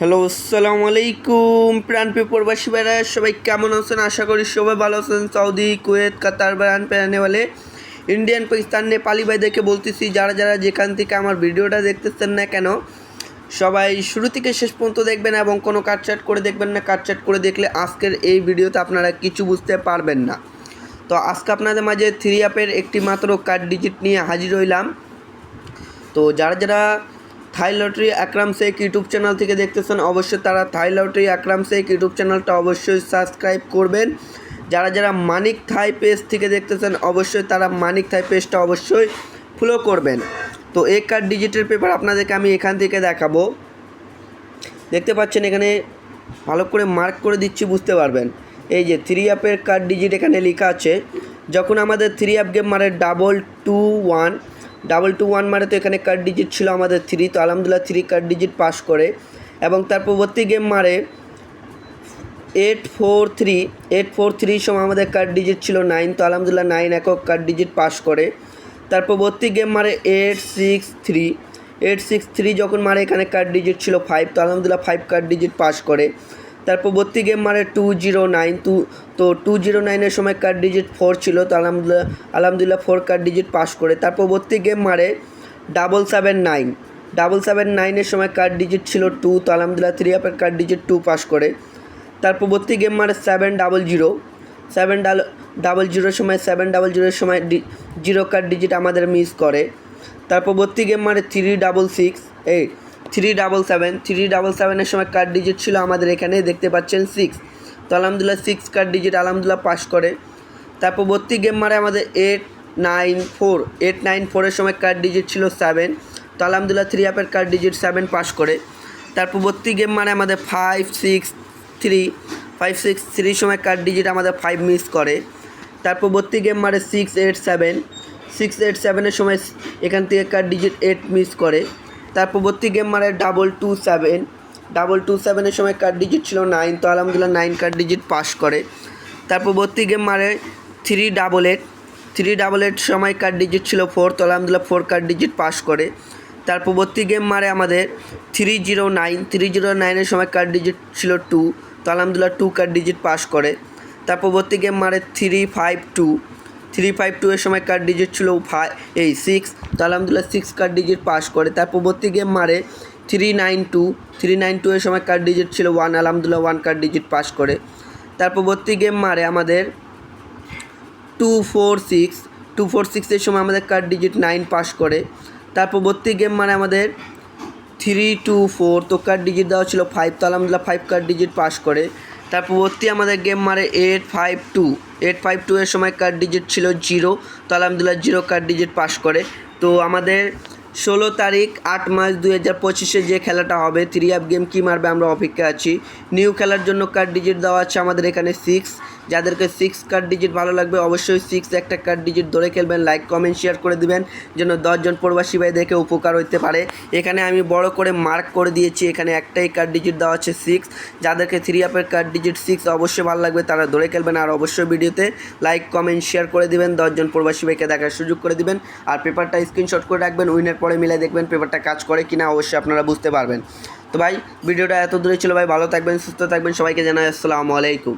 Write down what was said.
Hello, আসসালামু আলাইকুম, প্রাণ পেপরবাসী ভাইরা, সবাই কেমন আছেন? আশা করি সবাই ভালো আছেন। সৌদি, কুয়েত, কাতার বারান পেরানেওয়ালে, ইন্ডিয়ান, পাকিস্তান, নেপালি ভাইদেরকে বলতেছি, যারা যারা যেখান থেকে আমার ভিডিওটা দেখতেছেন না কেন, সবাই শুরু থেকে শেষ পর্যন্ত দেখবেন এবং কোনো কাটচাট করে দেখবেন না। কাটচাট করে দেখলে আজকের এই ভিডিওতে আপনারা কিছু বুঝতে পারবেন না। তো আজকে আপনাদের মাঝে থ্রি অ্যাপের একটি মাত্র কার্ড ডিজিট নিয়ে হাজির হইলাম। তো যারা যারা Thai lottery Akram Sheikh YouTube channel থেকে দেখতেছেন, অবশ্যই তারা Thai lottery Akram Sheikh YouTube চ্যানেলটা অবশ্যই সাবস্ক্রাইব করবেন। যারা যারা মানিক থাই পেজ থেকে দেখতেছেন, অবশ্যই তারা মানিক থাই পেজটা অবশ্যই ফলো করবেন। তো এই কার্ড ডিজিটের পেপার আপনাদেরকে আমি এখান থেকে দেখাবো। দেখতে পাচ্ছেন এখানে ভালো করে মার্ক করে দিচ্ছি, বুঝতে পারবেন। এই যে থ্রি আপের কার্ড ডিজিট এখানে লেখা আছে। যখন আমাদের থ্রি অ্যাপ গেম মারে double two one double two one মারে তো এখানে কার্ড ডিজিট ছিল আমাদের থ্রি তো আলহামদুলিল্লাহ থ্রি কার্ড ডিজিট পাস করে। এবং তার পরবর্তী গেম মারে eight four three eight four three সময় আমাদের কার্ড ডিজিট ছিল নাইন তো আলহামদুলিল্লাহ নাইন একক কার্ড ডিজিট পাস করে। তার পরবর্তী গেম মারে eight six three eight six three যখন মারে এখানে কার্ড ডিজিট ছিল ফাইভ তো আলহামদুলিল্লাহ ফাইভ কার্ড ডিজিট পাস করে। তার পরবর্তী গেম মারে টু জিরো নাইন টু তো টু জিরো নাইনের সময় কার্ড ডিজিট ফোর ছিল, তো আলহামদুলিল্লাহ আলহামদুলিল্লাহ ফোর কার্ড ডিজিট পাস করে। তার পরবর্তী গেম মারে double seven nine double seven নাইনের সময় কার্ড ডিজিট ছিল টু তো আলহামদুলিল্লাহ থ্রি অ্যাপের কার্ড ডিজিট টু পাস করে। তার পরবর্তী গেম মারে seven double zero seven double জিরোর সময় সেভেন ডাবল জিরোর সময় জিরো কার্ড ডিজিট আমাদের মিস করে। তার পরবর্তী গেম মারে থ্রি ডাবল সিক্স এই three double seven, three double সেভেনের সময় কার্ড ডিজিট ছিল আমাদের এখানে, দেখতে পাচ্ছেন সিক্স তো আলহামদুলিল্লাহ সিক্স কার্ড ডিজিট আলহামদুলিল্লাহ পাস করে। তার পরবর্তী গেম মারে আমাদের eight nine four eight nine ফোরের সময় কার্ড ডিজিট ছিল সেভেন তো আলহামদুলিল্লাহ থ্রি অ্যাপের কার্ড ডিজিট সেভেন পাস করে। তার পরবর্তী গেম মানে আমাদের five six three five six three সময় কার্ড ডিজিট আমাদের ফাইভ মিস করে। তার পরবর্তী গেম মারে six eight seven six eight সেভেনের সময় এখান থেকে কার্ড ডিজিট এইট মিস করে। তার পরবর্তী গেম মারে double two seven double two সেভেনের সময় কার্ড ডিজিট ছিল নাইন তো আলহামদুলিল্লাহ নাইন কার্ড ডিজিট পাস করে। তার পরবর্তী গেম মারে three double eight three double eight সময় কার্ড ডিজিট ছিল ফোর তো আলহামদুলিল্লাহ ফোর কার্ড ডিজিট পাস করে। তার পরবর্তী গেম মারে আমাদের three zero nine three zero নাইনের সময় কার্ড ডিজিট ছিল টু তো আলহামদুলিল্লাহ টু কার্ড ডিজিট পাস করে। তার পরবর্তী গেম মারে three five two three five two এর সময় কার্ড ডিজিট ছিল ফাইভ এই সিক্স তো আলহামদুলিল্লাহ সিক্স কার্ড ডিজিট পাস করে। তার পরবর্তী গেম মারে three nine two, three nine two এর সময় কার্ড ডিজিট ছিল ওয়ান আলহামদুলিল্লাহ ওয়ান কার্ড ডিজিট পাস করে। তার পরবর্তী গেম মারে আমাদের two four six two four সিক্সের সময় আমাদের কার্ড ডিজিট নাইন পাস করে। তার পরবর্তী গেম মানে আমাদের থ্রি টু ফোর, তো কার্ড ডিজিট দেওয়া ছিল ফাইভ তো আলহামদুলিল্লাহ ফাইভ কার্ড ডিজিট পাস করে। তার পরবর্তী আমাদের গেম মারে eight five two eight five two এর সময় কার্ড ডিজিট ছিল জিরো তো আলহামদুলিল্লাহ জিরো কার্ড ডিজিট পাস করে। তো আমাদের ষোলো তারিখ, আট মাস দুই হাজার পঁচিশে যে খেলাটা হবে থ্রি অ্যাপ গেম কী মারবে আমরা অপেক্ষা আছি। নিউ খেলার জন্য কার্ড ডিজিট দেওয়া আছে আমাদের এখানে সিক্স যাদেরকে সিক্স কার্ড ডিজিট ভালো লাগবে অবশ্যই সিক্স একটা কার্ড ডিজিট ধরে খেলবেন লাইক কমেন্ট শেয়ার করে দিবেন, যেন দশজন প্রবাসী ভাই দেখে উপকার হতে পারে। এখানে আমি বড় করে মার্ক করে দিয়েছি, এখানে একটাই কার্ড ডিজিট দেওয়া আছে সিক্স যাদেরকে থ্রি অ্যাপের কার্ড ডিজিট সিক্স অবশ্যই ভালো লাগবে, তারা ধরে খেলবেন, আর অবশ্যই ভিডিওতে লাইক কমেন্ট শেয়ার করে দিবেন, দশজন প্রবাসী ভাইকে দেখার সুযোগ করে দিবেন। আর পেপারটা স্ক্রিনশট করে রাখবেন উইনের পরে মিলে দেখবেন পেপারটা কাজ করে কিনা অবশ্যই আপনারা বুঝতে পারবেন। তো ভাই, ভিডিওটা এত দূরে ছিল ভাই, ভালো থাকবেন, সুস্থ থাকবেন, সবাইকে জানাই আসসালামু আলাইকুম।